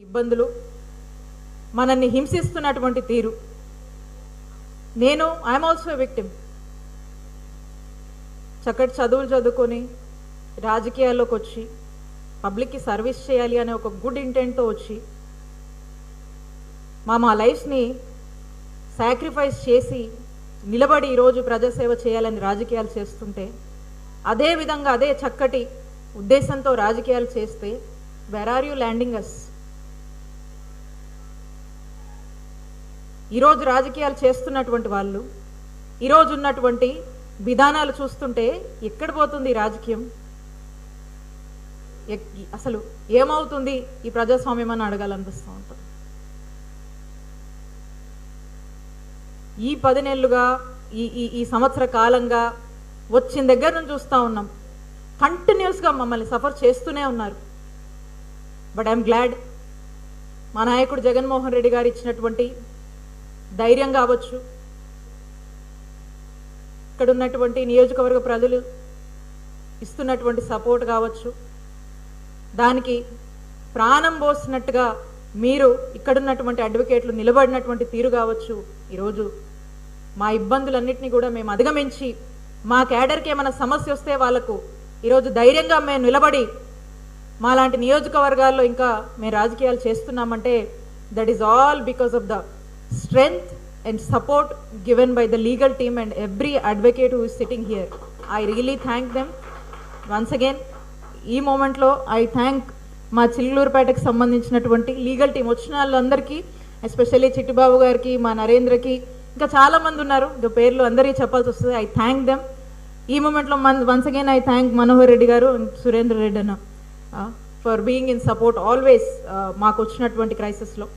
ఇబ్బందులు మనల్ని హింసిస్తున్నటువంటి తీరు. నేను ఐఎమ్ ఆల్సో విక్టిమ్ చక్కటి చదువులు చదువుకొని రాజకీయాల్లోకి వచ్చి పబ్లిక్కి సర్వీస్ చేయాలి అనే ఒక గుడ్ ఇంటెంట్తో వచ్చి మా మా లైఫ్ని సాక్రిఫైస్ చేసి నిలబడి ఈరోజు ప్రజాసేవ చేయాలని రాజకీయాలు చేస్తుంటే అదే విధంగా అదే చక్కటి ఉద్దేశంతో రాజకీయాలు చేస్తే where are you landing us ఈరోజు రాజకీయాలు చేస్తున్నటువంటి వాళ్ళు ఈరోజు ఉన్నటువంటి విధానాలు చూస్తుంటే ఎక్కడ పోతుంది రాజకీయం? అసలు ఏమవుతుంది ఈ ప్రజాస్వామ్యం అని అడగాలనిపిస్తూ ఉంటుంది. ఈ పది నెలలుగా ఈ ఈ ఈ సంవత్సర కాలంగా వచ్చిన దగ్గర నుంచి చూస్తూ ఉన్నాం. కంటిన్యూస్గా మమ్మల్ని సఫర్ చేస్తూనే ఉన్నారు. But I'm glad. మా నాయకుడు జగన్మోహన్ రెడ్డి గారు ఇచ్చినటువంటి ధైర్యం కావచ్చు. ఇక్కడ ఉన్నటువంటి నియోజకవర్గ ప్రజలు ఇస్తున్నటువంటి సపోర్ట్ కావచ్చు. దానికి ప్రాణం పోసినట్టుగా మీరు ఇక్కడున్నటువంటి అడ్వకేట్లు నిలబడినటువంటి తీరు కావచ్చు. ఈరోజు మా ఇబ్బందులన్నింటినీ కూడా మేము అధిగమించి మా క్యాడర్కి ఏమైనా సమస్య వస్తే వాళ్ళకు ఈరోజు ధైర్యంగా మేము నిలబడి మాలాంటి నియోజకవర్గాల్లో ఇంకా మేము రాజకీయాలు చేస్తున్నామంటే that is all because of the strength and support given by the legal team and every advocate who is sitting here I really thank them once again ఈ మూమెంట్లో ఐ థ్యాంక్ మా చిల్లూరుపేటకు సంబంధించినటువంటి లీగల్ టీం వచ్చిన వాళ్ళందరికీ especially Chittibabu గారికి మా నరేంద్రకి ఇంకా చాలా మంది ఉన్నారు. ఇంకా పేర్లు అందరికీ చెప్పాల్సి వస్తుంది. ఐ థ్యాంక్ దెమ్ ఈ మూమెంట్లో Mann once again I thank Manohar Reddy గారు అండ్ సురేంద్ర రెడ్డి అన్న for being in support always మాకు వచ్చినటువంటి క్రైసిస్లో